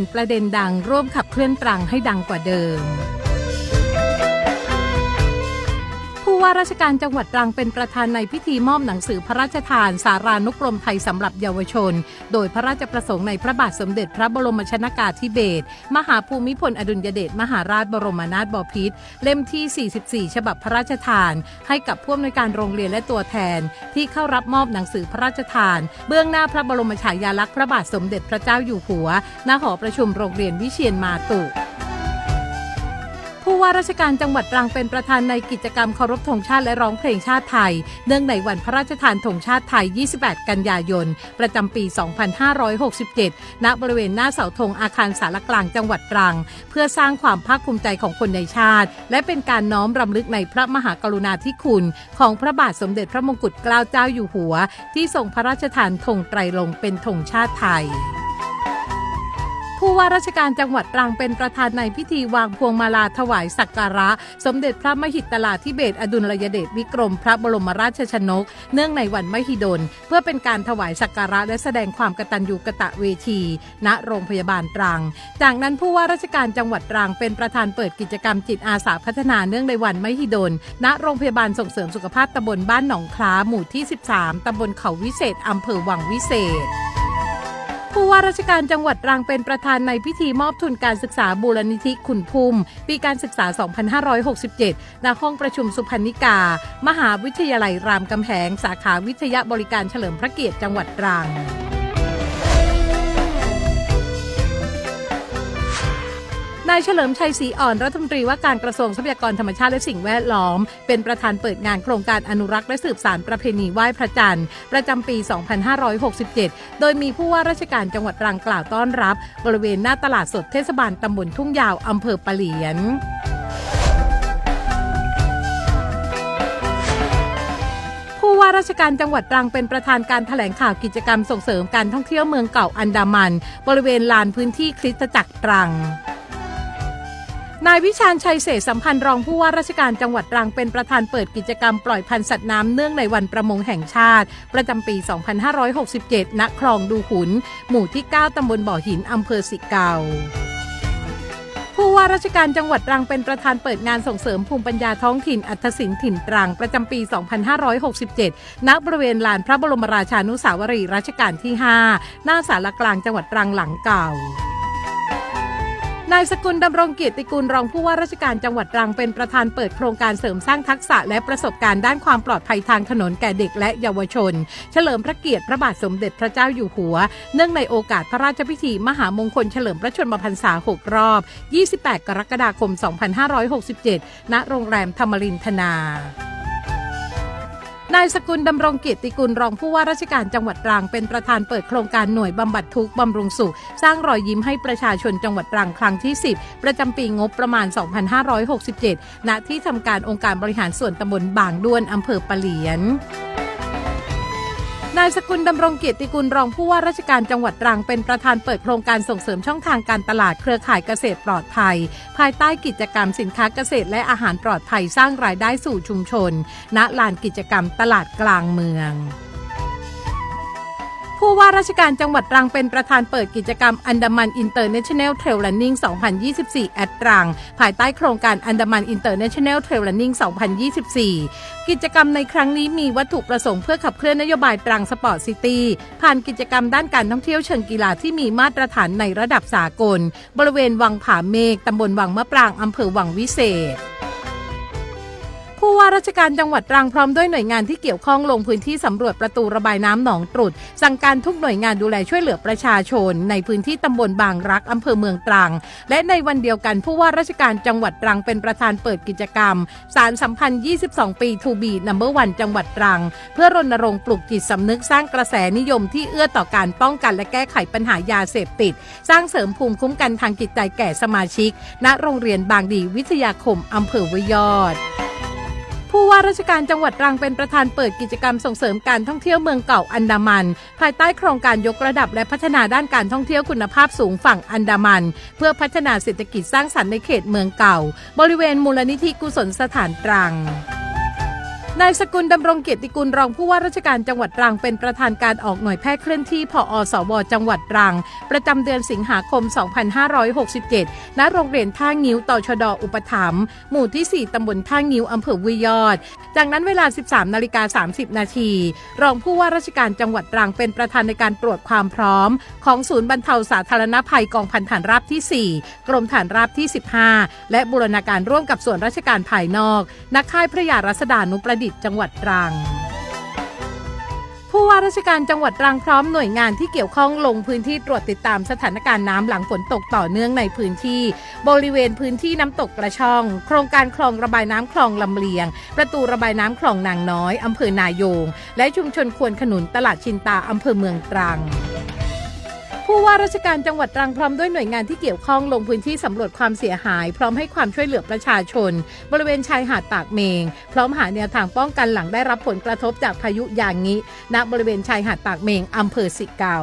นประเด็นดังร่วมขับเคลื่อนตรังให้ดังกว่าเดิม ว่าราชการจังหวัดตรังเป็นประธานในพิธีมอบหนังสือพระราชทาน สารานุกรมไทยสำหรับเยาวชน โดยพระราชประสงค์ในพระบาทสมเด็จพระบรมชนากาธิเบศรมหาภูมิพลอดุลยเดชมหาราชบรมนาถบพิตรเล่มที่ 44 ฉบับพระราชทาน ให้กับผู้อำนวยการโรงเรียนและตัวแทน ที่เข้ารับมอบหนังสือพระราชทาน เบื้องหน้าพระบรมฉายาลักษณ์พระบาทสมเด็จพระเจ้าอยู่หัว ณหอประชุมโรงเรียนวิเชียนมาตุ ผู้ว่าราชการจังหวัดตรังเป็นประธานในกิจกรรมเคารพธงชาติและร้องเพลงชาติไทย เนื่องในวันพระราชทานธงชาติไทย 28 กันยายน ประจำปี 2567 ณ บริเวณหน้าเสาธงอาคารสารกลางจังหวัดตรัง เพื่อสร้างความภาคภูมิใจของคนในชาติ และเป็นการน้อมรำลึกในพระมหากรุณาธิคุณ ของพระบาทสมเด็จพระมงกุฎเกล้าเจ้าอยู่หัว ที่ทรงพระราชทานธงไตรลงเป็นธงชาติไทย ว่าราชการจังหวัดตรังเป็นประธานในพิธีวางพวงมาลาถวายสักการะ สมเด็จพระมหิตลาธิเบศอดุลยเดชวิกรม พระบรมราชชนก เนื่องในวันมหิดล เพื่อเป็นการถวายสักการะและแสดงความกตัญญูกะตะเวที ณโรงพยาบาลตรัง จากนั้นผู้ว่าราชการจังหวัดตรังเป็นประธานเปิดกิจกรรมจิตอาสาพัฒนาเนื่องในวันมหิดล ณโรงพยาบาลส่งเสริมสุขภาพตำบลบ้านหนองคล้าหมู่ที่ 13ตำบลเขาวิเศษอำเภอวังวิเศษ ผู้ว่าราชการจังหวัดตรังเป็นประธานในพิธีมอบทุนการศึกษาบูรณิธิขุนภูมิ ปีการศึกษา 2567 ณ ห้องประชุมสุพรรณิกา มหาวิทยาลัยรามคำแหง สาขาวิทยาบริการเฉลิมพระเกียรติจังหวัดตรัง นายเฉลิมชัยศรีอ่อนรัฐมนตรีว่าการกระทรวงทรัพยากรธรรมชาติและสิ่งแวดล้อม เป็นประธานเปิดงานโครงการอนุรักษ์และสืบสานประเพณีไหว้พระจันทร์ ประจำปี 2567 โดยมีผู้ว่าราชการจังหวัดตรังกล่าวต้อนรับ บริเวณหน้าตลาดสดเทศบาลตำบลทุ่งยาวอำเภอปะเหลียนผู้ว่าราชการจังหวัดตรังเป็นประธานการถแถลงข่าวกิจกรรมส่งเสริมการท่องเที่ยวเมืองเก่าอันดามัน บริเวณลานพื้นที่คริสตจักรตรัง นายวิชาญชัยเศษสัมพันธ์รองผู้ว่าราชการจังหวัดตรังเป็นประธานเปิดกิจกรรมปล่อยพันธุ์สัตว์น้ำเนื่องในวันประมงแห่งชาติ ประจำปี 2567 ณ คลองดูขุน หมู่ที่ 9 ตำบลบ่อหิน อำเภอสิเกาผู้ว่าราชการจังหวัดตรังเป็นประธานเปิดงานส่งเสริมภูมิปัญญาท้องถิ่นอัตศิลป์ถิ่นตรังประจำปี 2567 ณ บริเวณลานพระบรมราชานุสาวรีย์รัชกาลที่ 5 หน้าสารกลางจังหวัดตรังหลังเก่า นายสกุลดำรงเกียรติกุลรองผู้ว่าราชการจังหวัดตรังเป็นประธานเปิดโครงการเสริมสร้างทักษะและประสบการณ์ด้านความปลอดภัยทางถนนแก่เด็กและเยาวชน เฉลิมพระเกียรติพระบาทสมเด็จพระเจ้าอยู่หัว เนื่องในโอกาสพระราชพิธี มหามงคลเฉลิมพระชนมพรรษา 6 รอบ 28 กรกฎาคม 2567 ณ โรงแรมธรรมรินทนา นายสกุลดำรงกิติกุลรองผู้ว่าราชการจังหวัดตรังเป็นประธานเปิดโครงการหน่วยบำบัดทุกข์บำรุงสุข สร้างรอยยิ้มให้ประชาชนจังหวัดตรังครั้งที่ 10 ประจำปีงบประมาณ 2567 ณ ที่ทำการองค์การบริหารส่วนตำบลบางด้วนอำเภอปะเหลียน นายสกุลดำรงเกียรติกุลรองผู้ว่าราชการจังหวัดตรังเป็นประธานเปิดโครงการส่งเสริมช่องทางการตลาดเครือข่ายเกษตรปลอดภัย ภายใต้กิจกรรมสินค้าเกษตรและอาหารปลอดภัยสร้างรายได้สู่ชุมชน ณลานกิจกรรมตลาดกลางเมือง ผู้ว่าราชการจังหวัดตรังเป็นประธานเปิดกิจกรรมอันดามันอินเตอร์เนชั่นแนลเทรลลันนิ่ง2024 แอดตรัง ภายใต้โครงการอันดามันอินเตอร์เนชั่นแนลเทรลลันนิ่ง2024 กิจกรรมในครั้งนี้มีวัตถุประสงค์เพื่อขับเคลื่อนนโยบายตรังสปอร์ตซิตี้ผ่านกิจกรรมด้านการท่องเที่ยวเชิงกีฬาที่มีมาตรฐานในระดับสากล บริเวณวังผาเมฆตำบลวังมะปรางอำเภอวังวิเศษ ผู้ว่าราชการจังหวัดตรังพร้อมด้วยหน่วยงานที่เกี่ยวข้องลงพื้นที่สำรวจประตูระบายน้ำหนองตรุดสั่งการทุกหน่วยงานดูแลช่วยเหลือประชาชน ในพื้นที่ตำบลบางรักอำเภอเมืองตรัง และในวันเดียวกันผู้ว่าราชการจังหวัดตรังเป็นประธานเปิดกิจกรรม สารสัมพันธ์ 22 ปีทูบีนัมเบอร์วันจังหวัดตรัง เพื่อรณรงค์ปลุกจิตสำนึกสร้างกระแสนิยมที่เอื้อต่อการป้องกันและแก้ไขปัญหายาเสพติด สร้างเสริมภูมิคุ้มกันทางจิตใจแก่สมาชิก ณโรงเรียนบางดีวิทยาคมอำเภอวยอด ว่าราชการจังหวัดตรังเป็นประธานเปิดกิจกรรมส่งเสริมการท่องเที่ยวเมืองเก่าอันดามัน ภายใต้โครงการยกระดับและพัฒนาด้านการท่องเที่ยวคุณภาพสูงฝั่งอันดามัน เพื่อพัฒนาเศรษฐกิจสร้างสรรค์ในเขตเมืองเก่า บริเวณมูลนิธิกุศลสถานตรัง นายสกุลดำรงเกียรติกุลรองผู้ว่าราชการจังหวัดตรังเป็นประธานการออกหน่วยแพทย์เคลื่อนที่พอสวจังหวัดตรัง ประจำเดือนสิงหาคม 2567 ณ โรงเรียนท่างิ้วต่อชดอุปถัมภ์หมู่ที่ 4 ตำบลท่างิ้วอำเภอวิยอด จากนั้นเวลา 13 นาฬิกา 30 นาที รองผู้ว่าราชการจังหวัดตรังเป็นประธานในการตรวจความพร้อม ของศูนย์บรรเทาสาธารณภัยกองพันฐานราบที่ 4 กรมฐานราบที่ 15 และบูรณาการร่วมกับส่วนราชการภายนอก นักค่ายพระยารัศดานุประดิษฐ์จังหวัดตรัง ผู้ว่าราชการจังหวัดตรังพร้อมหน่วยงานที่เกี่ยวข้องลงพื้นที่ตรวจติดตามสถานการณ์น้ำหลังฝนตกต่อเนื่องในพื้นที่ บริเวณพื้นที่น้ำตกกระช่อง โครงการคลองระบายน้ำคลองลำเลียง ประตูระบายน้ำคลองนางน้อยอำเภอนายง และชุมชนควนขนุนตลาดชินตาอำเภอเมืองตรัง ผู้ว่าราชการจังหวัดตรังพร้อมด้วยหน่วยงานที่เกี่ยวข้องลงพื้นที่สำรวจความเสียหาย พร้อมให้ความช่วยเหลือประชาชน บริเวณชายหาดปากเมง พร้อมหาแนวทางป้องกันหลังได้รับผลกระทบจากพายุอย่างนี้ณบริเวณชายหาดปากเมงอำเภอสิเกา